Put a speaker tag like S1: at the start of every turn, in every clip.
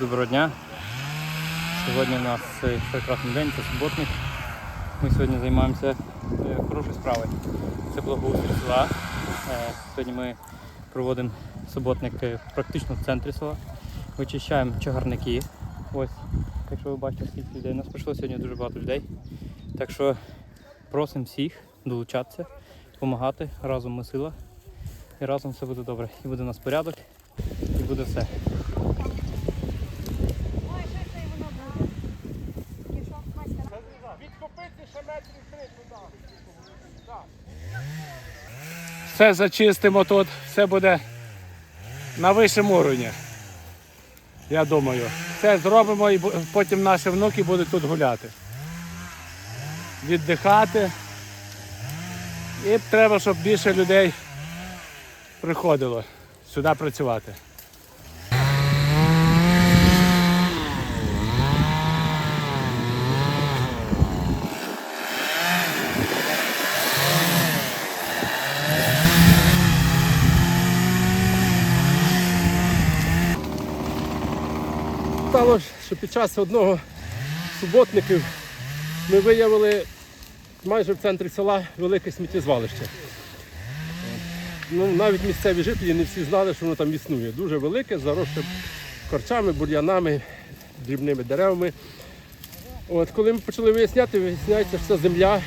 S1: Доброго дня. Сьогодні у нас прекрасний день, це суботник. Ми сьогодні займаємося е, хорошою справою. Це благоустрій села. Е, Сьогодні ми проводимо суботник е, практично в центрі села. Вичищаємо чагарники. Ось, якщо ви бачите, скільки людей. У нас прийшло сьогодні дуже багато людей. Так що просимо всіх долучатися, допомагати. Разом ми сила. І разом все буде добре. І буде у нас порядок, і буде все.
S2: Все зачистимо тут, все буде на вищому уровні. Я думаю. Все зробимо і потім наші внуки будуть тут гуляти. Віддихати. І треба, щоб більше людей приходило сюди працювати.
S3: Стало, що під час одного суботників ми виявили майже в центрі села велике сміттєзвалище. Ну, навіть місцеві жителі не всі знали, що воно там існує. Дуже велике, заросше корчами, бур'янами, дрібними деревами. От, коли ми почали виясняти, виясняється, що це земля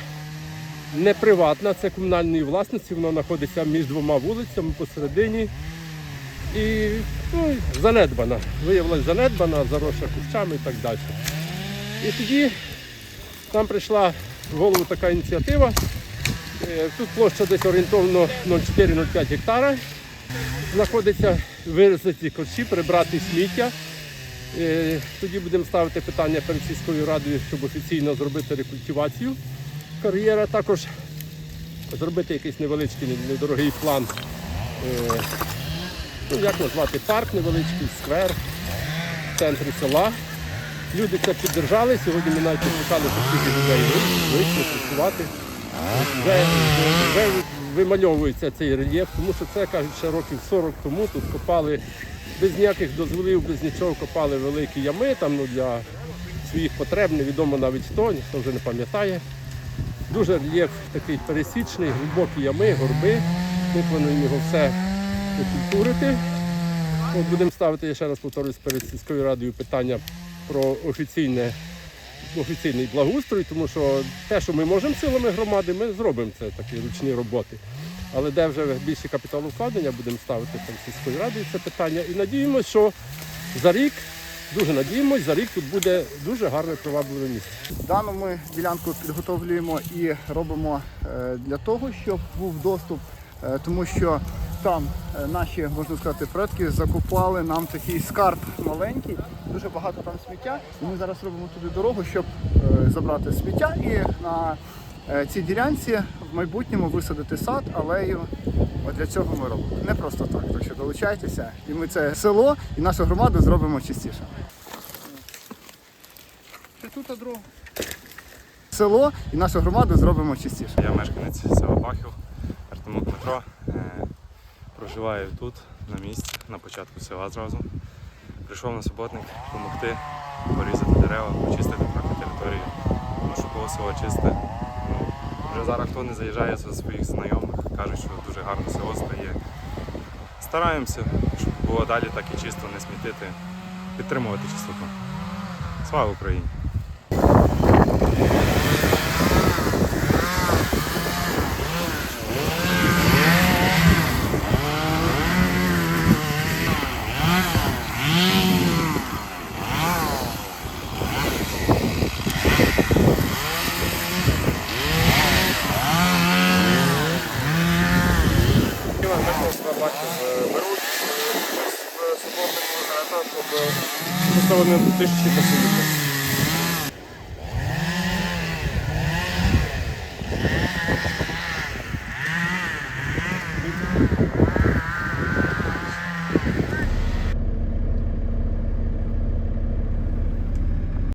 S3: не приватна, це комунальної власності, вона знаходиться між двома вулицями посередині. І ну, занедбана. Виявилася занедбана, заросша кущами і так далі. І тоді там прийшла в голову така ініціатива. Е, Тут площа десь орієнтовно 0,4-0,5 гектара. Знаходиться вирізати корчі, прибрати сміття. Е, Тоді будемо ставити питання перед сільською радою, щоб офіційно зробити рекультивацію кар'єра. Також зробити якийсь невеличкий, недорогий план. Ну, як назвати, парк невеличкий, сквер в центрі села. Люди це піддержали. Сьогодні ми навіть пошукали, що скільки людей вийшли працювати. Вже, вже вимальовується цей рельєф, тому що це, кажуть, ще років 40 тому тут копали без ніяких дозволів, без нічого копали великі ями там, ну, для своїх потреб, невідомо навіть хто, ніхто вже не пам'ятає. Дуже рельєф такий пересічний, глибокі ями, горби. Ми плануємо його все окультурити. От будемо ставити, я ще раз повторюсь, перед сільською радою питання про офіційне, офіційний благоустрій, тому що те, що ми можемо силами громади, ми зробимо це такі ручні роботи. Але де вже більше капіталовкладення, будемо ставити там сільською радою це питання. І надіємося, що за рік, дуже надіємося, за рік тут буде дуже гарне привабливе місце.
S4: Дану ми ділянку підготовлюємо і робимо е, для того, щоб був доступ, е, тому що там е, наші, можна сказати, предки закупали нам такий скарб маленький, дуже багато там сміття. І ми зараз робимо туди дорогу, щоб е, забрати сміття і на е, цій ділянці в майбутньому висадити сад, алею. От для цього ми робимо. Не просто так. Так що долучайтеся, і ми це село і нашу громаду зробимо чистіше.
S3: Тут дрова.
S4: Село і нашу громаду зробимо чистіше.
S5: Я мешканець села Бахів, Артемок Дмитро. Проживаю тут, на місці, на початку села зразу. Прийшов на суботник допомогти порізати дерева, почистити трохи територію, тому що було село чисте. Ну, вже зараз хто не заїжджає зі своїх знайомих, кажуть, що дуже гарне село стає. Стараємося, щоб було далі так і чисто, не смітити, підтримувати чистоту. Слава Україні!
S6: Беруть в суботу на щоб поставили тисячі посилити.